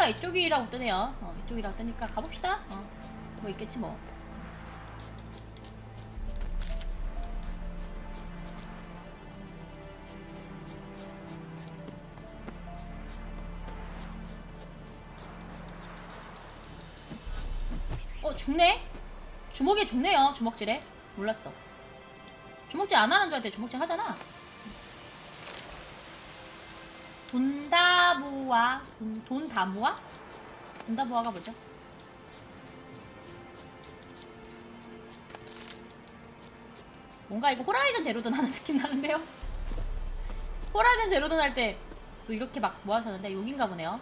자, 이쪽이라고 뜨네요. 어, 이쪽이라고 뜨니까 가봅시다. 어, 뭐 있겠지 뭐. 어, 죽네? 주먹에 죽네요, 주먹질에. 몰랐어. 주먹질 안 하는 줄 알때 주먹질 하잖아. 돈다부아 돈, 돈다무아? 돈다부아가 뭐죠? 뭔가 이거 호라이즌 제로돈 하는 느낌 나는데요? 호라이즌 제로돈 할 때 또 이렇게 막 모아서는데 여긴가 보네요.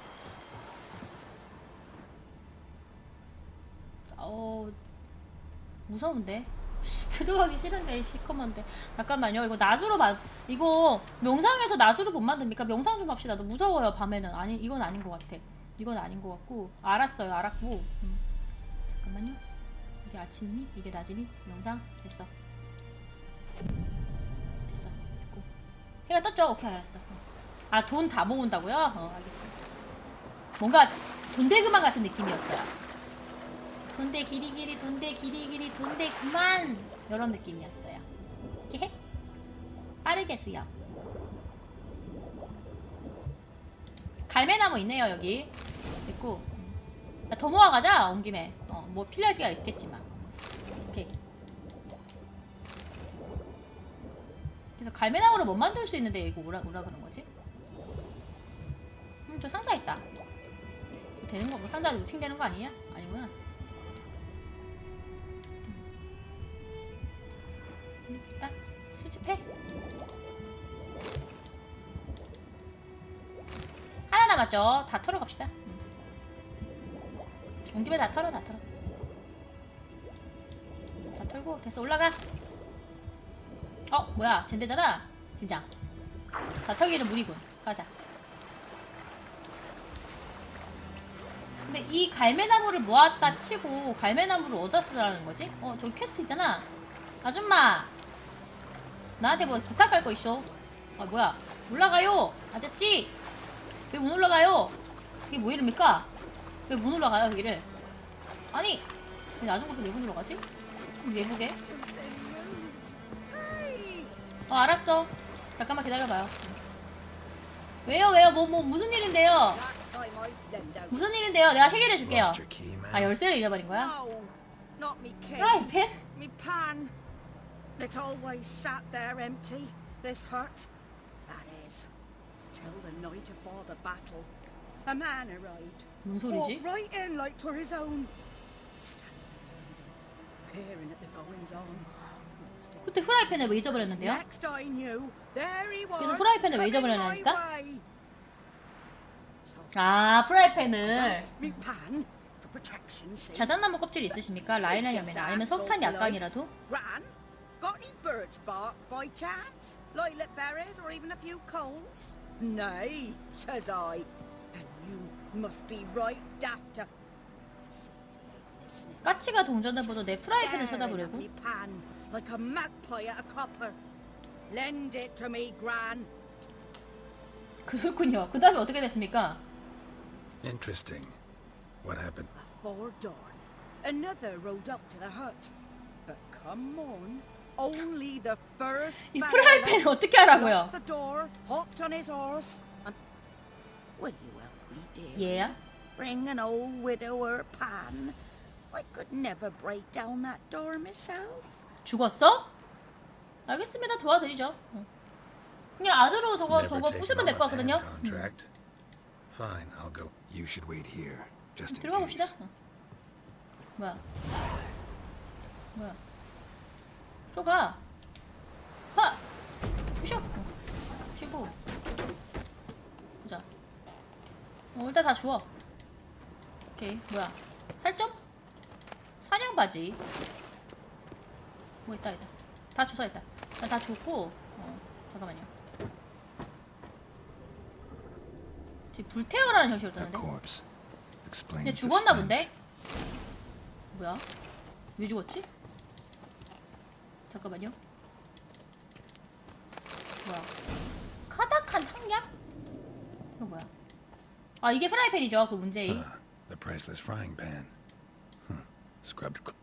어 무서운데 들어가기 싫은데 시커먼데. 잠깐만요. 이거 낮으로 만 이거 명상에서 낮으로 못 만듭니까? 명상 좀 합시다. 너 무서워요 밤에는. 아니 이건 아닌 것 같아. 이건 아닌 것 같고. 알았어요 알았고. 음. 잠깐만요. 이게 아침이니? 이게 낮이니? 명상? 됐어. 됐어. 됐고. 해가 떴죠? 오케이 알았어. 아 돈 다 모은다고요? 어 알겠어 뭔가 돈대그만 같은 느낌이었어요. 돈대 기리기리 돈대 기리기리 돈대 그만 이런 느낌이었어요. 이렇게 해 빠르게 수영. 갈매나무 있네요 여기 있고 야, 더 모아가자 온 김에 어, 뭐 필요할 때가 있겠지만 오케이 그래서 갈매나무를 못 만들 수 있는데 이거 뭐라 뭐라 그런 거지? 음 저 상자 있다 되는 거 뭐 상자 루팅 되는 거 아니냐? 아니구나 일단 수집해. 하나 남았죠. 다 털어 갑시다. 음. 온 김에 다 털어, 다 털어. 다 털고 됐어 올라가. 어 뭐야 젠데잖아. 진짜. 다 털기는 무리군. 가자. 근데 이 갈매나무를 모았다 치고 갈매나무를 어디다 쓰라는 거지? 어 저기 퀘스트 있잖아. 아줌마 나한테 뭐 부탁할 거 있어. 아 뭐야? 올라가요 아저씨. 왜 못 올라가요? 이게 뭐 이럽니까? 왜 못 올라가요 여기를? 아니 왜 낮은 곳을 왜못 올라가지? 왜 보게. 어 알았어. 잠깐만 기다려봐요. 왜요 왜요? 뭐 뭐 무슨 일인데요? 무슨 일인데요? 내가 해결해 줄게요. 아 열쇠를 잃어버린 거야. 프라이팬 Me pan. It's always sat there empty, this hut. That is, till the night before the battle. A man arrived. 뭔 Walked 소리지 right in like 'twere his own. Standing at the window, peering at the goings on. Lost in 그때 프라이팬을 왜 잊어버렸는데요 Next I knew, there he was. 그래서 프라이팬을 왜 coming my 잊어버렸냐니까? way. So 아 프라이팬을 grabbed me pan for protection's sake. 자작나무 껍질 있으십니까? 라인라염이나 아니면 석탄 약간이라도? Ran? Got any birch bark by chance? Lilac berries or even a few coals? Nay, says I. And you must be right daft to... Sees he ain't listening. 까치가 동전을 보도 내 프라이팬을 Staring at 쳐다보려고? me pan like a magpie at a copper. Lend it to me, Gran. 그렇군요. 그 다음에 어떻게 됐습니까? Interesting. What happened? Before dawn, another rode up to the hut. But come on, only the first 이 fella 프라이팬을 어떻게 하라고요? locked the door, hopped on his horse, and will you help me, dear? 얘야? Bring an old widower pan. I could never break down that door myself. 죽었어? 알겠습니다. 도와드리죠. 응. 그냥 아드로 저거 Never 저거 taken 부수면 on 될 것 a band 같거든요. Contract. Fine, I'll go. You should wait here, just in 들어가 봅시다. case. 응. 뭐야? 뭐야? 들어가. 하. 부셔. 응. 부시고. 보자. 어, 일단 다 주워. 오케이. 뭐야? 살점? 사냥 바지. 뭐 있다 있다. 다 주워 있다. 나다 줬고. 어, 잠깐만요. 지금 불태워라는 형식으로 뜨는데. 근데 죽었나 본데? 뭐야? 왜 죽었지? 잠깐만요. 뭐야? 카닥한 탕약? 이거 뭐야? 아 이게 프라이팬이죠 그 Uh, the priceless frying pan. Hmm. Scrubbed. Cl-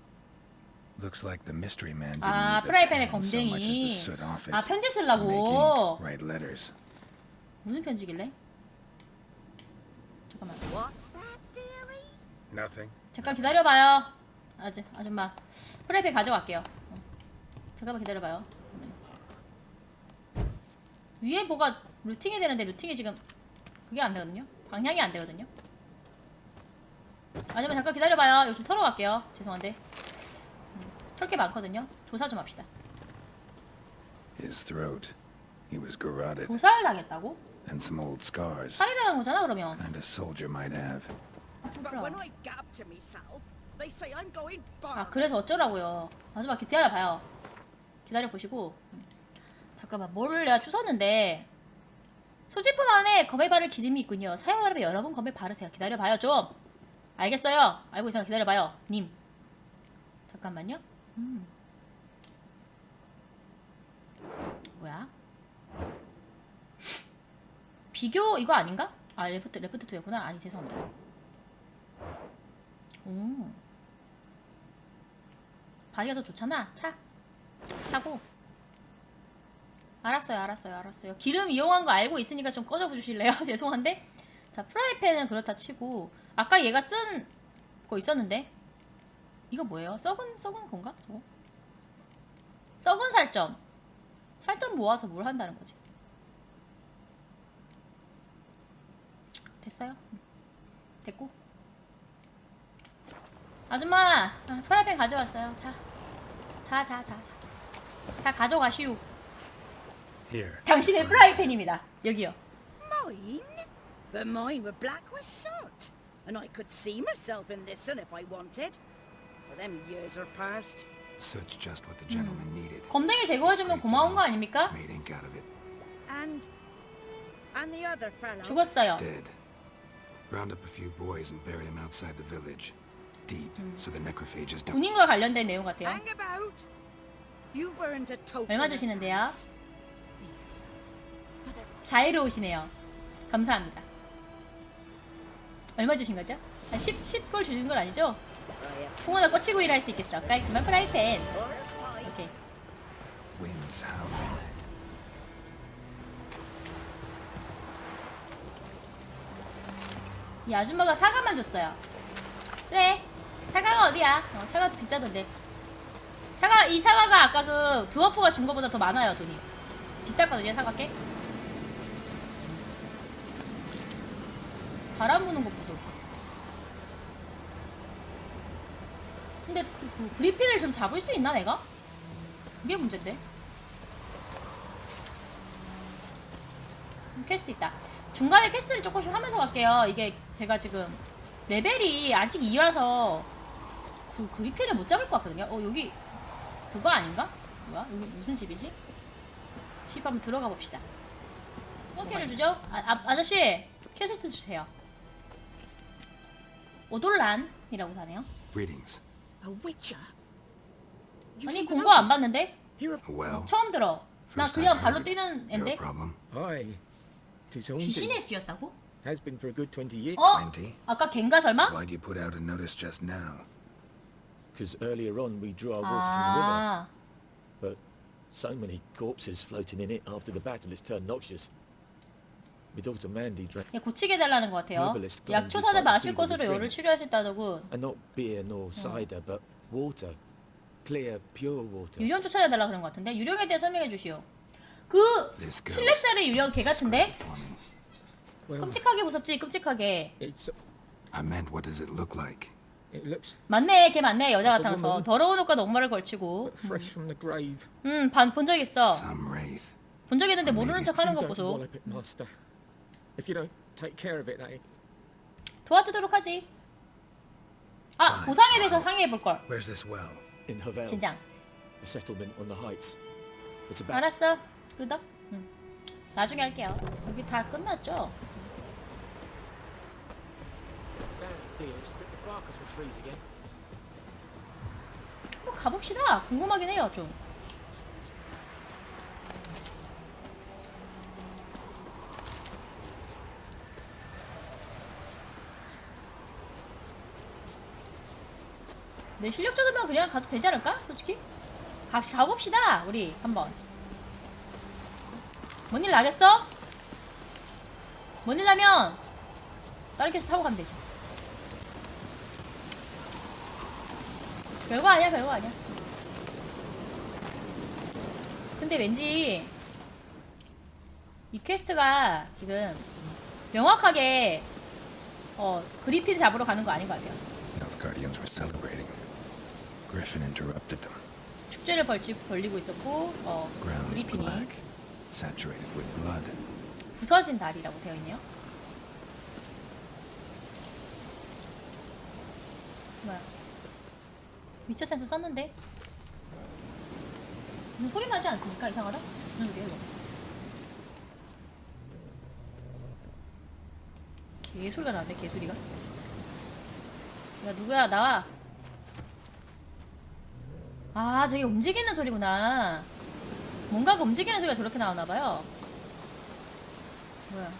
Looks like the mystery man didn't 아 need the 프라이팬의 pan so much as the 검쟁이 soot off it 아 편지 to 쓰려고 making right letters. 무슨 편지길래? 잠깐만 What's that, dearie? Nothing. 잠깐 기다려봐요 아주, 아줌마 프라이팬 가져갈게요 어. 잠깐만 기다려봐요 네. 위에 뭐가 루팅이 되는데 루팅이 지금 그게 안 되거든요 방향이 안 되거든요 아줌마 잠깐 기다려봐요 이거 좀 털어 갈게요 죄송한데 음, 털게 많거든요 조사 좀 합시다 His throat. He was garroted, 조사를 당했다고? and some old scars. 살해당한 거잖아 그러면 Kind a soldier might have. But Right. when I gab to myself, they say I'm going bar. 아 그래서 어쩌라고요 아줌마 기다려봐요 기다려 보시고. 음. 잠깐만 뭐를 내가 주웠는데? 소지품 안에 검에 바를 기름이 있군요. 사용하려면 여러 번 검에 바르세요. 기다려봐요 좀. 알겠어요? 알고 있어요 기다려봐요 님. 잠깐만요. 음. 뭐야? 비교 이거 아닌가? 아 레프트 레프트 2였구나. 아니 죄송합니다. 오. 바디가 더 좋잖아. 차. 차고. 알았어요, 알았어요, 알았어요. 기름 이용한 거 알고 있으니까 좀 꺼져 주실래요? 죄송한데. 자, 프라이팬은 그렇다 치고 아까 얘가 쓴 거 있었는데 이거 뭐예요? 썩은 썩은 건가? 저거? 썩은 살점. 살점 모아서 뭘 한다는 거지? 됐어요? 음. 됐고. 아줌마 아, 프라이팬 가져왔어요 자 자, 자, 자, 자. 자, 가져가시오. Here. 당신의 프라이팬입니다. 여기요. Mine? But mine were black with soot. And I could see myself in this one if I wanted. But them years are past. Soot's just what the gentleman needed. 검댕이 제거해주면 고마운 거 아닙니까? Made ink out of it. And... And the other fellow? 죽었어요. Dead. Round up a few boys and bury them outside the village. Deep, so the necrophages don't. 군인과 관련된 내용 같아요. Hang about. 얼마 주시는데요? 자애로우시네요. 감사합니다. 얼마 주신 거죠? 아, 10, 10골 주신 건 아니죠? 풍어나 꽂히고 일할 수 있겠어. 깔끔한 프라이팬. 오케이. 이 아줌마가 사과만 줬어요. 그래. 사과가 어디야? 어, 사과도 비싸던데. 사과 이 사과가 아까 그 드워프가 준 거보다 더 많아요 돈이. 비쌌거든요 사과께. 바람 부는 것 보소. 근데 그, 그 그리핀을 좀 잡을 수 있나 내가? 그게 문제인데. 음, 퀘스트 있다. 중간에 퀘스트를 조금씩 하면서 갈게요. 이게 제가 지금 레벨이 아직 2라서 그 그리핀을 못 잡을 것 같거든요. 어 여기 그거 아닌가? 뭐야? 여기 무슨 집이지? 집 한번 들어가 봅시다. 어깨를 주죠? 아, 아, 아저씨 퀘스트 주세요. 오돌란이라고 사네요. Greetings. A witcher? You 아니 공고 안 notice? 봤는데 Here Well, 처음 들어. 나 first 그냥 발로 heard. 뛰는 앤데 problem? Aye. Tis haunted. 귀신에 쓰였다고? Has been for a good 20 years. 어? 아까 걘가 설마? Why'd you put out a notice just now? Because earlier on we drew our water from the river. 아, But so many corpses floating in it after the battle it's turned noxious. My daughter Mandy drank, 그냥 고치게 해달라는 것 같아요. Herbalist 약초산을 마실 것으로 열을. 치료하셨다더군. and not beer nor cider, but water. Clear, pure water. 유령 추천해 달라 그런 것 같은데 유령에 대해 설명해 주시오. 그 실렙살의 유령 개 같은데 for me. 끔찍하게 무섭지 끔찍하게. it's I meant, what does it look like? It looks 맞네 걔 맞네 여자 같아서? 더러운 옷과 녹말을 걸치고. fresh from the grave. 음본 적 있어. Some wraith. 본 적 있는데 모르는 Maybe. 척하는 것 If you don't 보소. wallop it, master. If you don't take care of it, that 도와주도록 하지. 아. 보상에 대해서 상의해 볼 걸. Where's this well? in Havel, 진장. a settlement on the heights. It's about 알았어. 응. 나중에 할게요. 여기 다 끝났죠? 한번 어, 가봅시다. 궁금하긴 해요, 좀. 내 실력 정도면 그냥 가도 되지 않을까? 솔직히? 같이 가봅시다, 우리 한번. 뭔 일 나겠어? 뭔 일 나면 다른 캐스 타고 가면 되지. 별거 아니야 별거 아니야 근데 왠지 이 퀘스트가 지금 명확하게 어 그리핀 잡으러 가는 거 아닌 것 같아요 Guardians were celebrating. Griffin interrupted them. 축제를 벌지, 벌리고 있었고 어 Ground is 그리핀이 black, saturated with blood. 부서진 달이라고 되어 있네요. 뭐야? 위쳐 센서 썼는데 무슨 소리 나지 않습니까? 이상하다. 무슨 소리야 이거? 개소리가 나는데 개소리가. 야 누구야 나와. 아 저게 움직이는 소리구나. 뭔가가 움직이는 소리가 저렇게 나오나 봐요. 뭐야?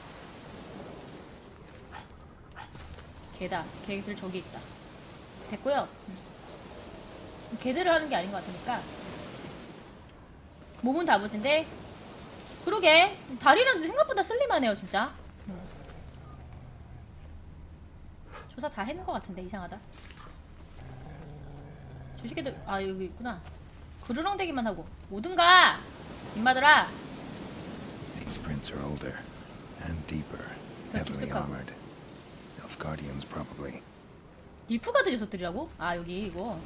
개다. 개들 저기 있다. 됐고요. 음. 개들을 하는 게 아닌 것 같으니까. 몸은 다부진데. 그러게. 다리는 생각보다 슬림하네요, 진짜. 음. 조사 다 했는 것 같은데, 이상하다. 저 새끼들, 아, 여기 있구나. 그르렁대기만 하고. 오든가! 임마들아! These prints are older and deeper, 더 heavily armored. Elf Guardians, probably. 닐프가드 녀석들이라고? 아 여기 이거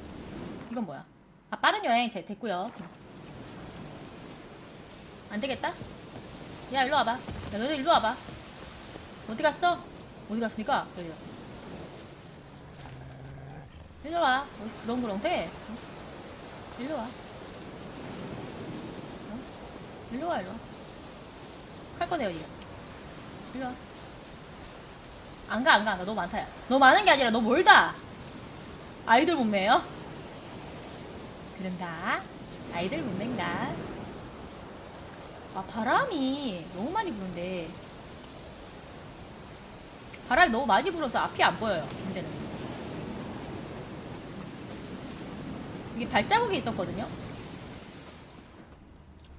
이건 뭐야? 아 빠른 여행 제 됐고요. 안 되겠다. 야 일로 와봐. 야 너희들 일로 와봐. 어디 갔어? 어디 갔습니까? 여기. 일로 와. 어디 그렁그렁대? 응? 일로 와. 어? 일로 와 일로 와. 할 거네요 이거. 일로 와. 안 가, 안 가. 나 너무 많다, 야. 너 많은 게 아니라 너 멀다. 아이돌 문매요? 그런가? 아이돌 문매인가? 아, 바람이 너무 많이 부는데. 바람이 너무 많이 불어서 앞이 안 보여요, 문제는. 이게 발자국이 있었거든요?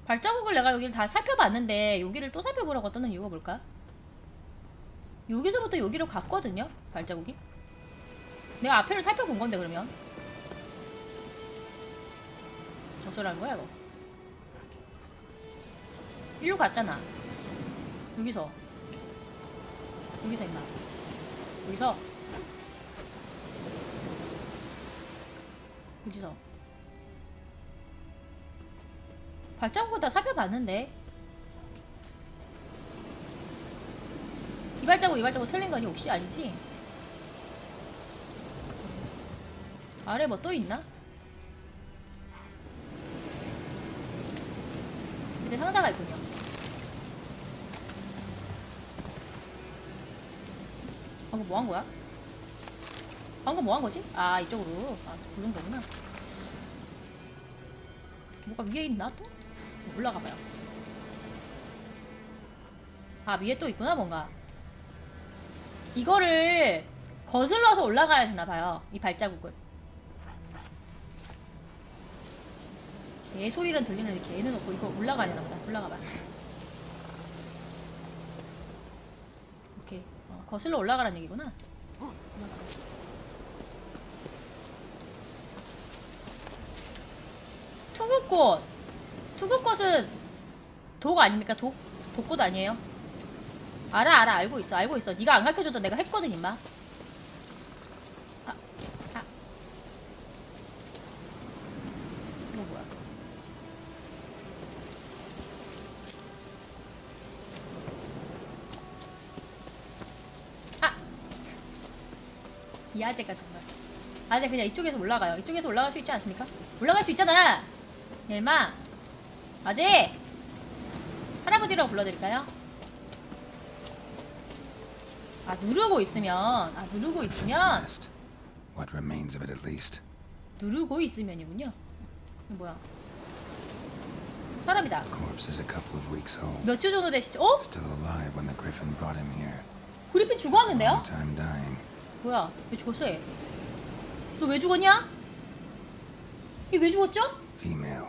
발자국을 내가 여기를 다 살펴봤는데, 여기를 또 살펴보라고 했던 이유가 뭘까? 여기서부터 여기로 갔거든요 발자국이 내가 앞에를 살펴본 건데 그러면 적절한 거야 이거? 일로 갔잖아. 여기서. 여기서 임마. 여기서. 여기서. 발자국을 다 살펴봤는데? 이 발자국 이 발자국 틀린 거니 혹시 아니지? 아래 뭐 또 있나? 밑에 상자가 있군요. 방금 뭐 한 거야? 방금 뭐 한 거지? 아 이쪽으로 아 부른 거구나. 뭐가 위에 있나 또? 올라가 봐요. 아 위에 또 있구나 뭔가. 이거를 거슬러서 올라가야 되나 봐요. 이 발자국을. 개 소리는 들리는데 개는 없고 이거 올라가야 되나 보다. 올라가 봐. 오케이. 어, 거슬러 올라가라는 얘기구나. 올라가. 투구꽃. 투구꽃은 독 아닙니까? 독? 독꽃 아니에요? 알아 알아 알고 있어 알고 있어 네가 안 가르쳐줘도 내가 했거든 임마 아, 아. 이거 뭐야 아! 이 아재가 정말 아재 그냥 이쪽에서 올라가요 이쪽에서 올라갈 수 있지 않습니까? 올라갈 수 있잖아 예, 임마 아재 할아버지라고 불러드릴까요? 아 누르고 있으면 아 누르고 있으면. What remains of it, at least. 누르고 있으면이군요. 뭐야? 사람이다. Corpse is a couple of weeks old. 몇 주 정도 되시죠? 어? Still alive when the Griffin brought him here. 그리핀 죽었는데요? Long time dying. 뭐야? 왜 죽었어 얘? 너왜 죽었냐? 이왜 죽었죠? Female.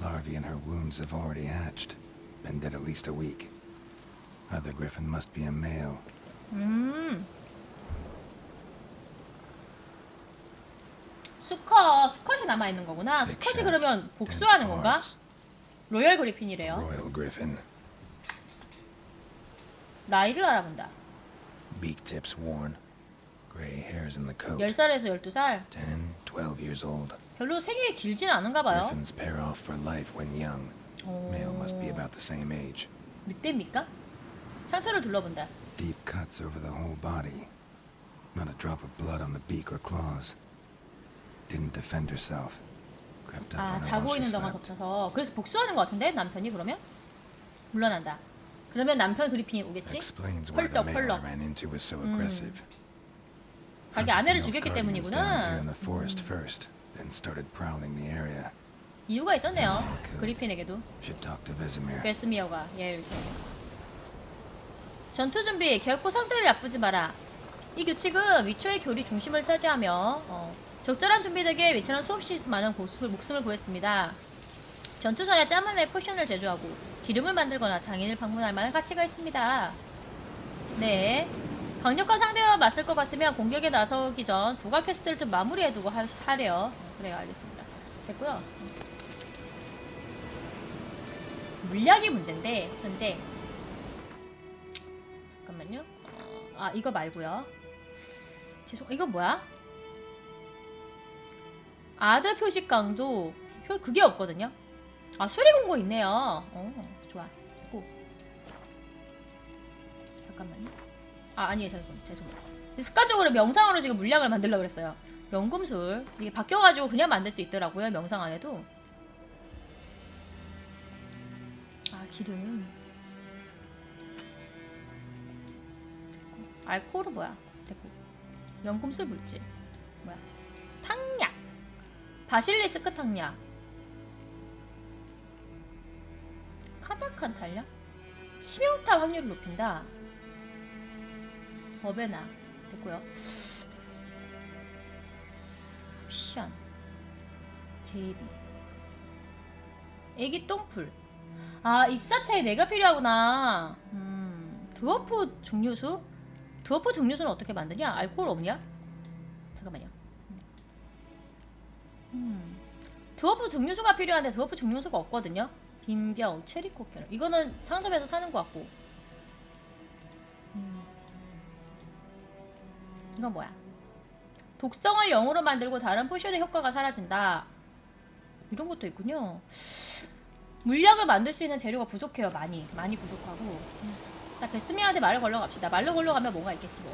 Larvae in her wounds have already hatched. Been dead at least a week. Other griffin must be a male. 음. 수컷, 수컷이 남아 있는 거구나. 수컷이 그러면 복수하는 건가? 로열 그리핀이래요. Royal griffin. 나이를 알아본다. Beak tips worn. Gray hairs in the coat. 10살에서 12살. 10, 12 years old. 별로 생일이 길진 않은가 봐요. Griffins pair off for life when young. Male must be 오. about the same age. 늑대입니까? 상처를 둘러본다. Deep cuts over the whole body. Not a drop of blood on the beak or claws. Didn't defend herself. Crept up 아, on her 자고 while she 있는 동안 slept. 덮쳐서. 그래서 복수하는 것 같은데? 남편이 그러면? 물러난다. 그러면 남편 그리핀이 오겠지? Explains why the 펄떡 male I 펄떡. ran into was so aggressive. 자기 아내를 죽였기 때문이구나. 이유가 있었네요. 그리핀에게도. 베스미어가 예 이렇게. 전투 준비 결코 상태를 나쁘지 마라. 이 규칙은 위초의 교리 중심을 차지하며 어, 적절한 준비 덕에 위초는 수없이 많은 고수를 목숨을 구했습니다. 전투 전에 짬을 내 포션을 제조하고 기름을 만들거나 장인을 방문할 만한 가치가 있습니다. 네 강력한 상대와 맞설 것 같으면 공격에 나서기 전 부가 퀘스트를 좀 마무리해두고 하, 하래요 어, 그래요 알겠습니다 됐고요 물약이 문제인데 현재 잠깐만요. 어, 아 이거 말고요. 죄송 이거 뭐야? 아드 표식 강도 표 그게 없거든요. 아 수리 공고 있네요. 어 좋아. 됐고 잠깐만요. 아 아니에요. 잠깐 죄송합니다. 습관적으로 명상으로 지금 물약을 만들려고 그랬어요. 연금술. 이게 바뀌어가지고 그냥 만들 수 있더라고요 명상 안 해도. 아 기름. 알코올은 뭐야? 됐고. 연금술 물질. 뭐야? 탕약. 바실리스크 탕약. 카다칸 탄약 치명타 확률을 높인다 버베나 됐고요. 옵션. 제비. 애기 똥풀. 아 익사체에 내가 필요하구나. 음 드워프 증류수? 드워프 증류수는 어떻게 만드냐? 알코올 없냐? 잠깐만요. 음 드워프 증류수가 필요한데 드워프 증류수가 없거든요. 빈병 체리 코케 이거는 상점에서 사는 것 같고 이건 뭐야? 독성을 0으로 만들고 다른 포션의 효과가 사라진다. 이런 것도 있군요. 물약을 만들 수 있는 재료가 부족해요 많이. 많이 부족하고. 음. 자 베스미한테 말을 걸러 갑시다. 말로 걸러 가면 뭐가 있겠지 뭐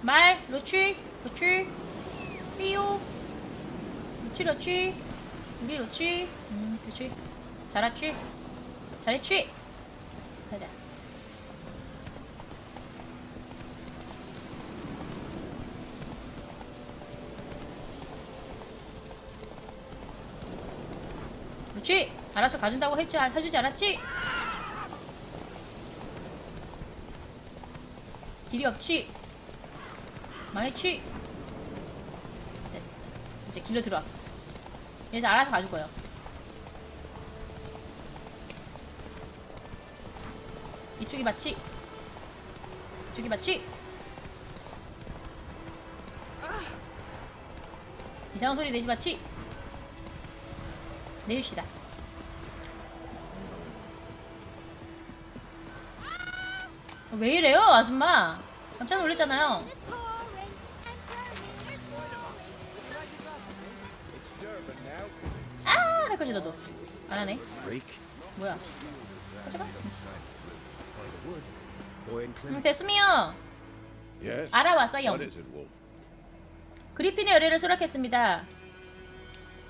말 로치 로치 삐요 로치 로치 우리 로치 음 그치. 잘했지 잘했지 가자 그렇지? 알아서 가준다고 했지 해주지 않았지? 길이 없지? 망했지? 됐어. 이제 길로 들어와. 이제 알아서 가줄 거예요. 이쪽이 맞지? 이쪽이 맞지? 이상한 소리 내지 마치 내립시다 왜 이래요 아줌마 깜짝 놀랐잖아요 아! 할 거지 너도 안 하네. 뭐야 가져가. 됐으면 Yes? 알아왔어요? 그리핀의 의뢰를 수락했습니다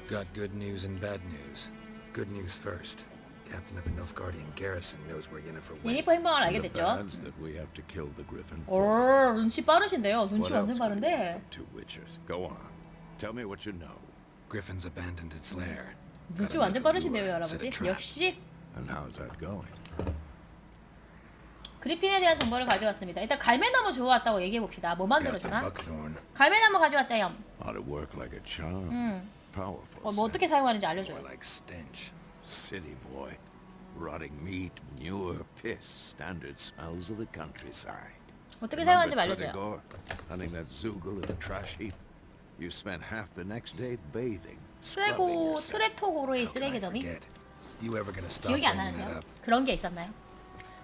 Got good news and bad news. Good news first. Captain of the Nilfgaardian garrison knows where Yennefer went. 예니퍼 행방을 알게 The 됐죠 bands that we have to kill the griffin for. 오 눈치 빠르신데요 눈치 What 완전 else can we 빠른데 get from two witchers? Go on. Tell me what you know. Griffin's abandoned its lair. 눈치 Got 완전 another 빠르신데요 lure, set 할아버지 a trap. 역시 And how's that going? 그리핀에 대한 정보를 가져왔습니다 일단 갈매나무 주워왔다고 얘기해봅시다 뭐 Got the 만들어주나? buckthorn. 갈매나무 가져왔다요 Ought to work like a charm. 음 Powerful. 어, 뭐 어떻게 scent. 사용하는지 More 알려줘요. like stench. City boy. Rotting meat, manure, piss. Standard smells of the countryside. 어떻게 Remember 사용하는지 알려줘요. Tredegor, hunting that Zoogle in the trash heap? You spent half the next day bathing, scrubbing 트레고 yourself. 트레토고로의 How can I 쓰레기 더미 forget? You ever gonna stop 기억이 안 bringing that 나는데요. up? 그런 게 있었나요?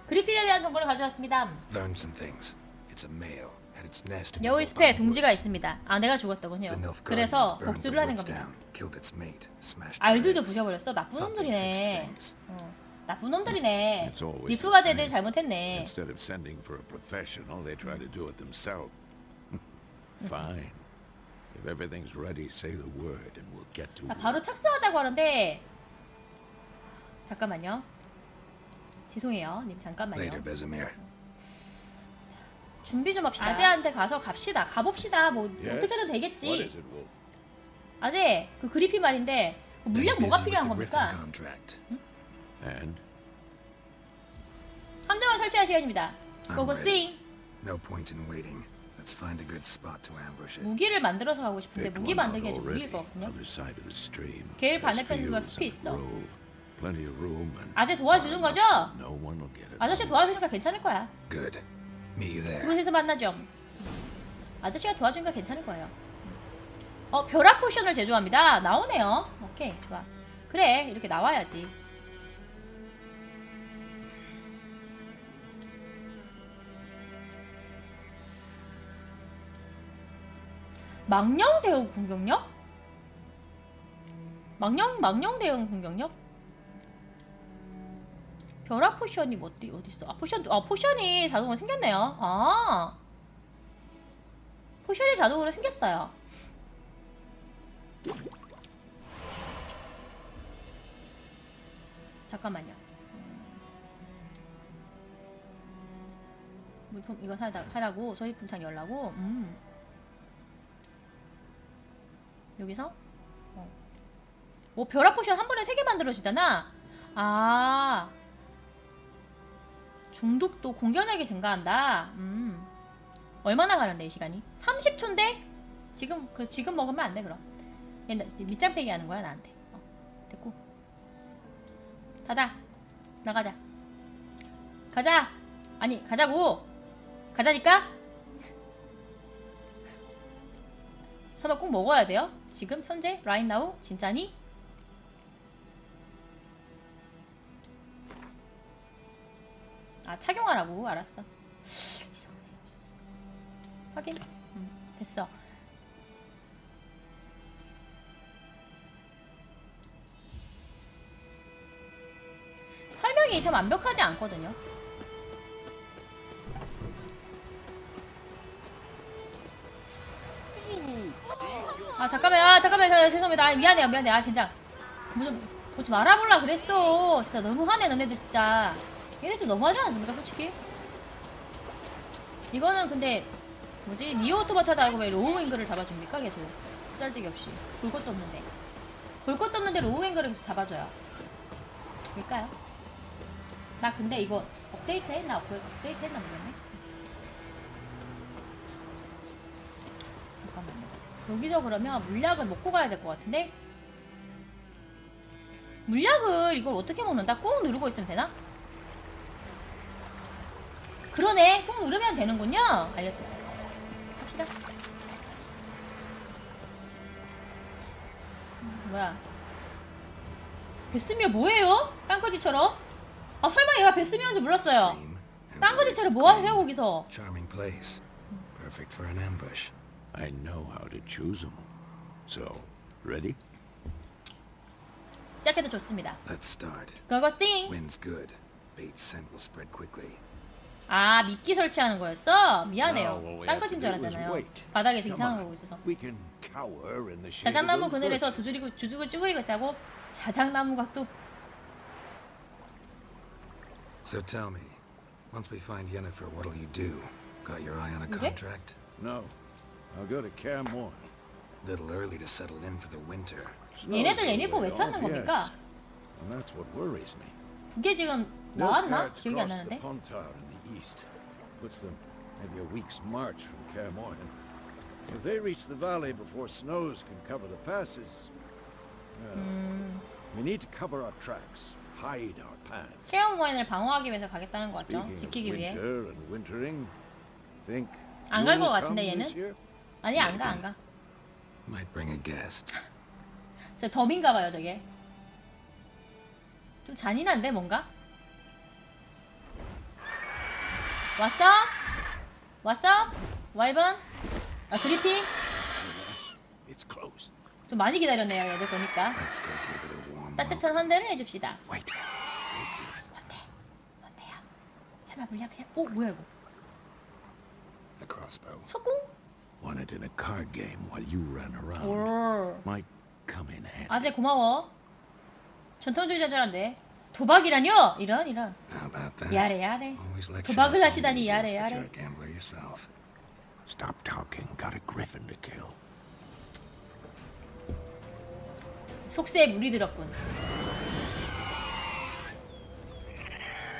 그리핀에 대한 정보를 가져왔습니다. Learned some things. It's a male. 여우 숲에 둥지가. 있습니다. 아 내가 죽었더군요. Nilfgaardians 그래서 복수를 하는 겁니다. 알들도. 부셔버렸어. 나쁜 놈들이네. 어, 나쁜 놈들이네. 리프가 대들. 잘못했네. Instead of sending for a professional, they try to do it themselves. Fine. If everything's ready, say the word and we'll get to 자, work. 바로 착수하자고 하는데 잠깐만요. 죄송해요, 님 잠깐만요. Later, Vesemir. 준비 좀 합시다. 아재한테 가서 갑시다. 가봅시다. 뭐 Yes? 어떻게든 What 되겠지. is it, Wolf? 아재 그 그리피 말인데 그 물량 뭐가 필요한 겁니까? contract. And 함정을 설치할 시간입니다. 고고. 싱 No point in waiting. Let's find a good spot to ambush it. 무기를 만들어서 가고 싶은데 picked 무기 one out 만들기 좀 already. 무기일 것 같거든요. Other side of the stream. 길 There's 반대편에 fields 숲이 and 있어. grove. Plenty of room and 아재 도와주는 거죠? enough so No one will get it. 아저씨 도와주니까 괜찮을 거야. Good. 그곳에서 만나죠. 아저씨가 도와주니까 괜찮을 거예요. 어, 벼락 포션을 제조합니다. 나오네요. 오케이, 좋아. 그래, 이렇게 나와야지. 망령 대응 공격력? 망령 망령 대응 공격력? 벼락 포션이 뭐 어디 어디 있어? 아 포션 아 포션이 자동으로 생겼네요. 아 포션이 자동으로 생겼어요. 잠깐만요. 물품 이거 사다 하라고 소지품창 열라고. 음. 여기서 어. 오 벼락 포션 한 번에 세 개 만들어지잖아. 아 중독도 공격력이 증가한다. 음. 얼마나 가는데 이 시간이? 30초인데? 지금 그 지금 먹으면 안 돼 그럼. 옛날 밑장 빼기 하는 거야 나한테. 어, 됐고. 가자. 나가자. 가자. 아니 가자고. 가자니까. 설마 꼭 먹어야 돼요? 지금 현재 라인 나우 진짜니? 아 착용하라고 알았어. 확인. 음, 됐어. 설명이 참 완벽하지 않거든요. 아 잠깐만요. 아 잠깐만요. 저, 죄송합니다. 아, 미안해요. 미안해. 아 진짜 뭐좀 뭐좀 알아볼라 그랬어. 진짜 너무하네 너네들 진짜. 얘네들 너무하지 않습니까 솔직히? 이거는 근데 뭐지? 니오 오토마타다고 왜 로우잉글을 잡아줍니까 계속? 쓰잘데기 없이. 볼 것도 없는데. 볼 것도 없는데 로우잉글을 계속 잡아줘요. 왜일까요? 나 근데 이거 업데이트 했나? 업데- 업데이트 했나 모르겠네. 잠깐만요. 여기서 그러면 물약을 먹고 가야 될 것 같은데? 물약을 이걸 어떻게 먹는다? 꾹 누르고 있으면 되나? 그러네 꾹 누르면 되는군요 알겠어요 갑시다 음, 뭐야 베스미어 뭐예요? 땅거지처럼? 아 설마 얘가 베스미어인지 몰랐어요 Stream and 땅거지처럼 뭐 하세요. 거기서 Charming place. Perfect for an ambush. I know how to choose them. So, ready? 시작해도 좋습니다 Let's start. 그거싱 Wind's good. Bait's scent will spread quickly. 아 미끼 설치하는 거였어? 미안해요 we 땅거지인 줄 알았잖아요. 바닥에서 이상한. 거 보고 있어서 자작나무 그늘에서. 두드리고 주죽을 쭈그리고 있자고 자작나무가 또 So tell me, once we find Yennefer, what'll you do? Got your eye on a contract? No. I'll go to Kaer Morhen. Little early to settle in for the winter. 얘네들 애니포 왜 찾는 겁니까? And that's what worries me. 그게 지금 나왔나? 기억이 안 나는데 east. Puts them maybe a week's march from Kaer Morhen. If they reach the valley before snows can cover the passes, 음, We need to cover our tracks, hide our paths. 체험 모인을 방어하기 위해서 가겠다는 것 같죠? Speaking of 지키기 위해. winter and wintering, think 안갈 you'll 것 같은데 come 얘는? this year? 아니 안 가 안 가. Might bring a guest. 저 덤인가 봐요 저게. 좀 잔인한데 뭔가? 왔어? 왔어? 와이번? 아 그리핀? 좀 많이 기다렸네요 얘들 보니까. 따뜻한 환대를 해줍시다. 뭔데? 뭔데요? 설마 물량 그냥? 오 뭐야 이거? 석궁? 오. 아재 고마워. 전통주의자인 줄 알았는데 도박이라뇨? 이런 이런. How about that? 야래 야래. Always lecture 도박을 us on 하시다니 the 야래 야래. you're a gambler yourself. Stop talking. Got a griffin to kill. 속세에 물이 들었군.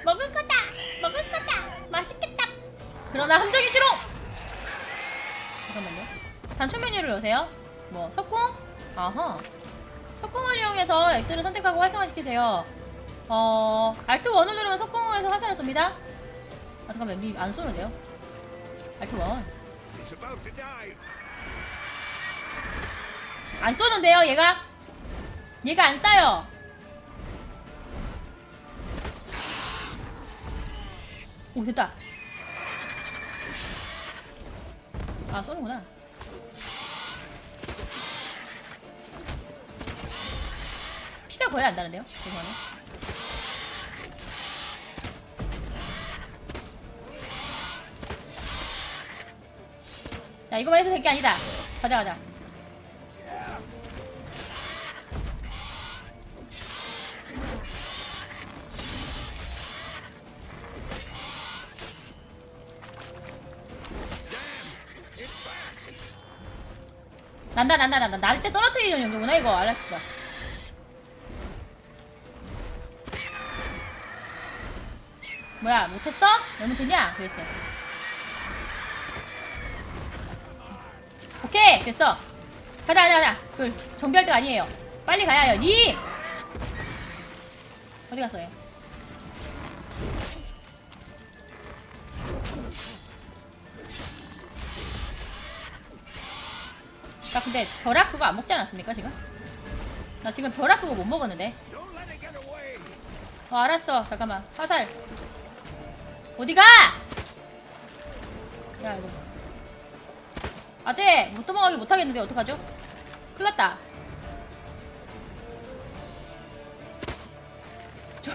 먹을 거다. 먹을 거다. 맛있겠다. 그러나 함정이지롱. 잠깐만요. 단축 메뉴를 여세요. 뭐 석궁? 아하. 석궁을 이용해서 X를 선택하고 활성화시키세요. 어, Alt 1을 누르면 석궁에서 화살을 쏩니다. 아 잠깐만, 여기 안 쏘는데요? Alt 1. It's about to dive. 안 쏘는데요, 얘가? 얘가 안 쏴요. 오, 됐다. 아, 쏘는구나. 피가 거의 안 나는데요? 죄송하네. 자, 이거만 해서 될 게 아니다. 가자, 가자. 난다 난다 난다 날 때 떨어뜨리는 정도구나 이거 알았어 뭐야 못했어? 왜 못했냐 도대체 됐어. 가자 가자 가자 그 정비할 때가 아니에요. 빨리 가야 해요. 님 어디 갔어 얘? 나 근데 벼락 그거 안 먹지 않았습니까 지금? 나 지금 벼락 그거 못 먹었는데. 어 알았어. 잠깐만. 화살. 어디가? 야 이거 아재 못 도망가기 못하겠는데 어떡하죠 큰일났다 저-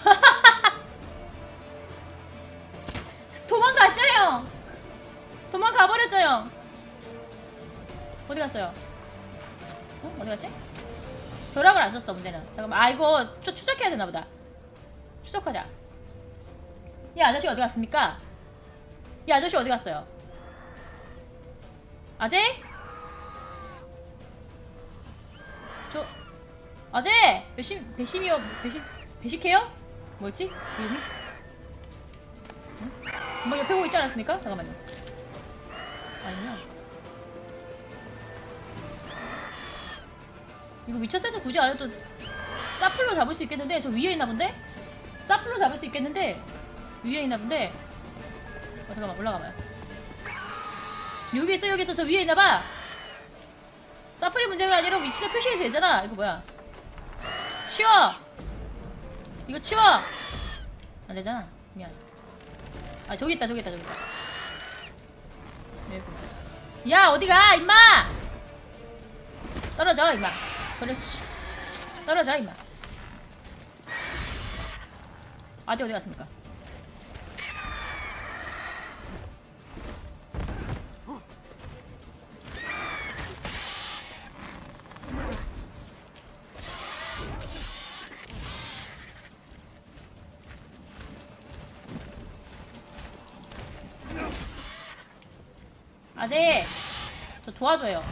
도망갔죠요 도망가버렸죠요 어디 갔어요 어? 어디 갔지? 벼락을 안 썼어 문제는 잠깐만 아 이거 추, 추적해야 되나 보다 추적하자. 이 아저씨 어디 갔습니까? 이 아저씨 어디 갔어요? 아재? 저 아재 배심 배심이요 배심 배식해요? 뭐였지 이름이? 응? 금방 옆에 보고 있지 않았습니까? 잠깐만요. 아니면 이거 미쳤어서 굳이 안 해도 사플로 잡을 수 있겠는데 저 위에 있나 본데? 사플로 잡을 수 있겠는데 위에 있나 본데 어 잠깐만 올라가봐요 여기 있어 여기 있어. 저 위에 있나봐. 사플이 문제가 아니라 위치가 표시가 되잖아. 이거 뭐야? 치워! 이거 치워! 안 되잖아. 미안. 아 저기 있다 저기 있다 저기 있다. 야 어디가 임마! 떨어져 임마. 그렇지. 떨어져 임마. 아직 어디 갔습니까? 도와줘요